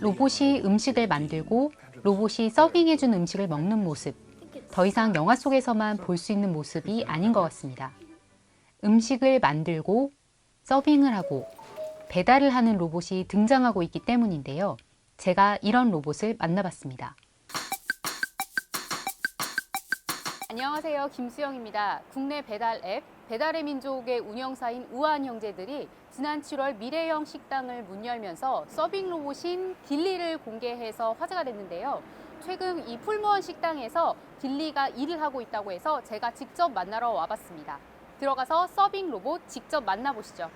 로봇이 음식을 만들고 로봇이 서빙해준 음식을 먹는 모습. 더 이상 영화 속에서만 볼 수 있는 모습이 아닌 것 같습니다. 음식을 만들고 서빙을 하고 배달을 하는 로봇이 등장하고 있기 때문인데요. 제가 이런 로봇을 만나봤습니다. 안녕하세요. 김수영입니다. 국내 배달 앱 배달의 민족의 운영사인 우한 형제들이 지난 7월 미래형 식당을 문 열면서 서빙 로봇인 딜리를 공개해서 화제가 됐는데요. 최근 이 풀무원 식당에서 딜리가 일을 하고 있다고 해서 제가 직접 만나러 와봤습니다. 들어가서 서빙 로봇 직접 만나보시죠.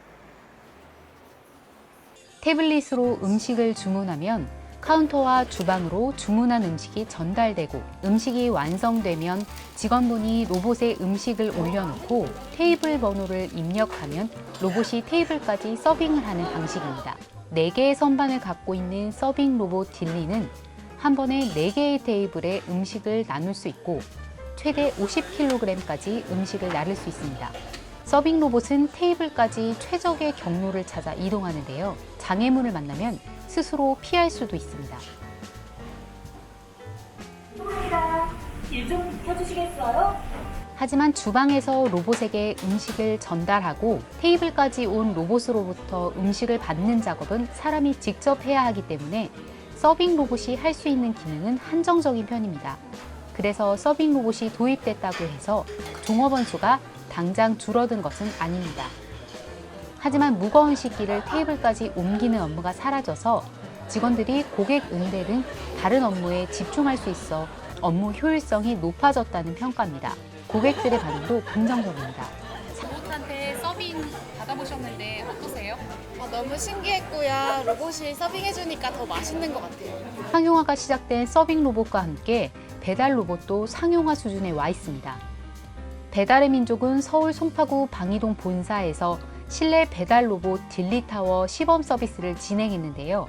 태블릿으로 음식을 주문하면 카운터와 주방으로 주문한 음식이 전달되고 음식이 완성되면 직원분이 로봇에 음식을 올려놓고 테이블 번호를 입력하면 로봇이 테이블까지 서빙을 하는 방식입니다. 4개의 선반을 갖고 있는 서빙 로봇 딜리는 한 번에 4개의 테이블에 음식을 나눌 수 있고 최대 50kg까지 음식을 나를 수 있습니다. 서빙 로봇은 테이블까지 최적의 경로를 찾아 이동하는데요. 장애물을 만나면 스스로 피할 수도 있습니다. 죄송합니다. 일좀 켜주시겠어요? 하지만 주방에서 로봇에게 음식을 전달하고 테이블까지 온 로봇으로부터 음식을 받는 작업은 사람이 직접 해야 하기 때문에 서빙 로봇이 할 수 있는 기능은 한정적인 편입니다. 그래서 서빙 로봇이 도입됐다고 해서 종업원 수가 당장 줄어든 것은 아닙니다. 하지만 무거운 식기를 테이블까지 옮기는 업무가 사라져서 직원들이 고객 응대 등 다른 업무에 집중할 수 있어 업무 효율성이 높아졌다는 평가입니다. 고객들의 반응도 긍정적입니다. 로봇한테 서빙 받아보셨는데 어떠세요? 아, 너무 신기했고요. 로봇이 서빙해주니까 더 맛있는 것 같아요. 상용화가 시작된 서빙 로봇과 함께 배달 로봇도 상용화 수준에 와 있습니다. 배달의 민족은 서울 송파구 방이동 본사에서 실내 배달 로봇 딜리타워 시범 서비스를 진행했는데요.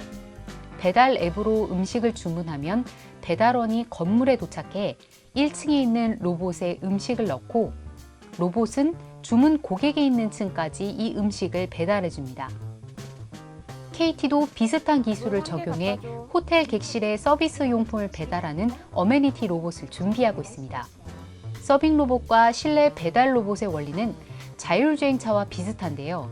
배달 앱으로 음식을 주문하면 배달원이 건물에 도착해 1층에 있는 로봇에 음식을 넣고 로봇은 주문 고객이 있는 층까지 이 음식을 배달해 줍니다. KT도 비슷한 기술을 적용해 호텔 객실에 서비스 용품을 배달하는 어메니티 로봇을 준비하고 있습니다. 서빙 로봇과 실내 배달 로봇의 원리는 자율주행차와 비슷한데요.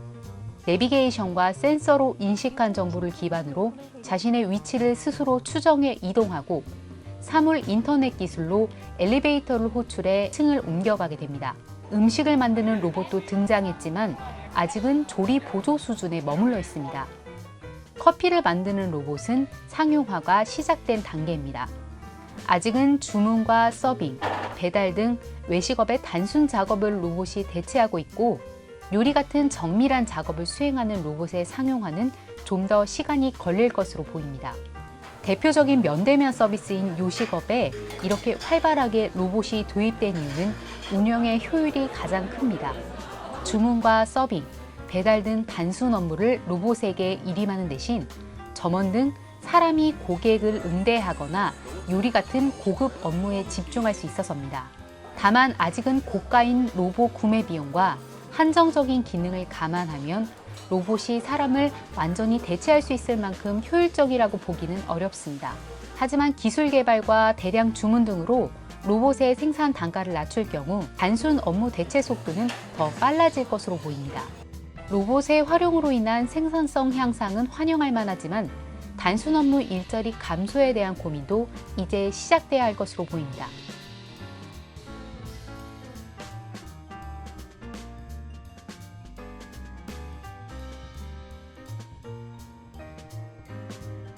내비게이션과 센서로 인식한 정보를 기반으로 자신의 위치를 스스로 추정해 이동하고 사물 인터넷 기술로 엘리베이터를 호출해 층을 옮겨가게 됩니다. 음식을 만드는 로봇도 등장했지만 아직은 조리 보조 수준에 머물러 있습니다. 커피를 만드는 로봇은 상용화가 시작된 단계입니다. 아직은 주문과 서빙, 배달 등 외식업의 단순 작업을 로봇이 대체하고 있고 요리 같은 정밀한 작업을 수행하는 로봇의 상용화는 좀 더 시간이 걸릴 것으로 보입니다. 대표적인 면대면 서비스인 요식업에 이렇게 활발하게 로봇이 도입된 이유는 운영의 효율이 가장 큽니다. 주문과 서빙, 배달 등 단순 업무를 로봇에게 일임하는 대신 점원 등 사람이 고객을 응대하거나 요리 같은 고급 업무에 집중할 수 있어서입니다. 다만 아직은 고가인 로봇 구매 비용과 한정적인 기능을 감안하면 로봇이 사람을 완전히 대체할 수 있을 만큼 효율적이라고 보기는 어렵습니다. 하지만 기술 개발과 대량 주문 등으로 로봇의 생산 단가를 낮출 경우 단순 업무 대체 속도는 더 빨라질 것으로 보입니다. 로봇의 활용으로 인한 생산성 향상은 환영할 만하지만 단순 업무 일자리 감소에 대한 고민도 이제 시작돼야 할 것으로 보입니다.